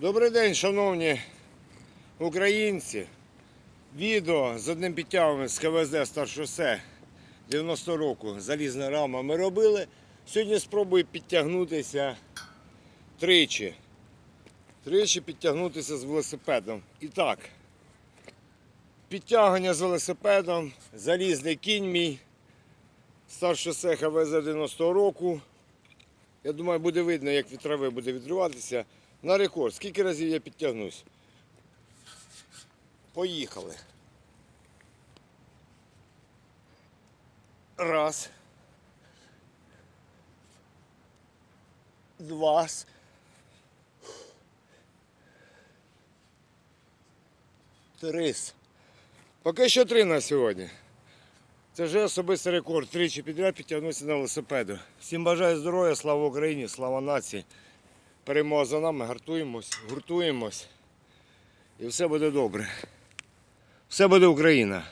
Добрий день, шановні українці. Відео з одним підтягом з КВЗ Старшосе 90 року залізна рама ми робили. Сьогодні спробую підтягнутися тричі. Тричі підтягнутися з велосипедом. І так, підтягування з велосипедом, залізний кінь мій, старшосе КВЗ 90 року. Я думаю, буде видно, як від трави буде відриватися. На рекорд. Скільки разів я підтягнусь? Поїхали. Раз. Два. Три. Поки що три на сьогодні. Це вже особистий рекорд. Тричі підряд підтягнувся на велосипеду. Всім бажаю здоров'я, слава Україні, слава нації. Перемога за нами, гартуємось, гуртуємось. І все буде добре. Все буде Україна.